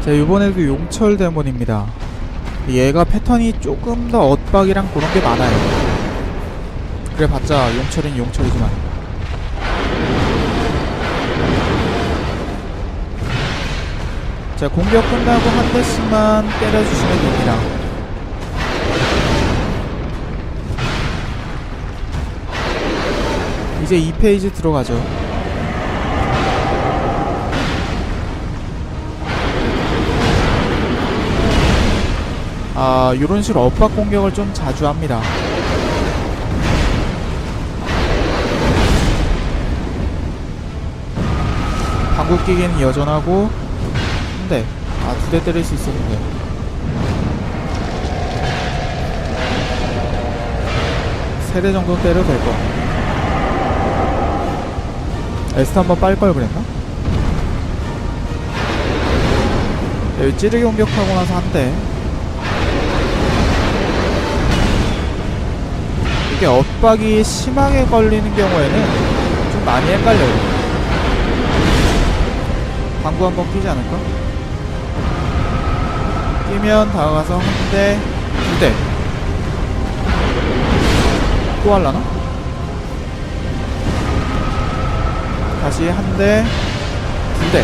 자 이번에도 용철 데몬입니다. 얘가 패턴이 조금 더 엇박이랑 그런 게 많아요. 그래봤자 용철인 용철이지만. 자 공격 끝나고 한 대씩만 때려주시면 됩니다. 이제 2페이지 들어가죠 아, 요런 식으로 엇박 공격을 좀 자주 합니다. 방구 끼기는 여전하고, 한 대. 아, 두 대 때릴 수 있었는데. 세 대 정도 때려도 될 거. 에스트 한번 빨 걸 그랬나? 여기 찌르기 공격하고 나서 한 대. 이게 엇박이 심하게 걸리는 경우에는 좀 많이 헷갈려요. 방구 한 번 끼지 않을까? 끼면 다가가서 한 대, 두 대. 또 할라나? 다시 한 대, 두 대.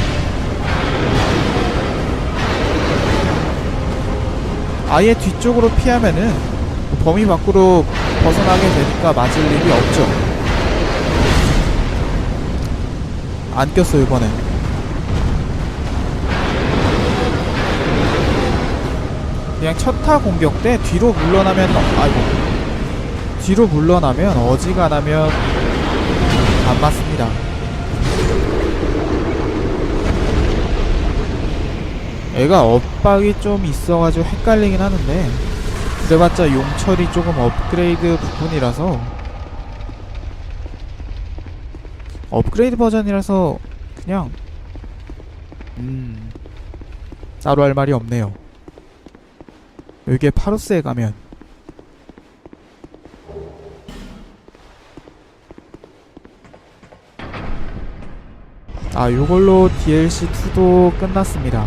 아예 뒤쪽으로 피하면은 범위 밖으로 벗어나게 되니까 맞을 일이 없죠. 안 꼈어요, 이번엔. 그냥 첫타 공격 때 뒤로 물러나면, 어, 아이고. 뒤로 물러나면 어지간하면 안 맞습니다. 애가 엇박이 좀 있어가지고 헷갈리긴 하는데 그래봤자 용철이 조금 업그레이드 부분이라서 업그레이드 버전이라서 그냥 음 따로 할 말이 없네요. 여기에 파루스에 가면. 아 요걸로 DLC2도 끝났습니다.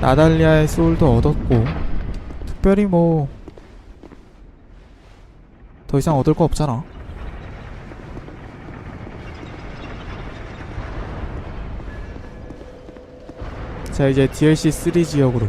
나달리아의 소울도 얻었고 특별히 뭐 더 이상 얻을 거 없잖아. 자 이제 DLC 3 지역으로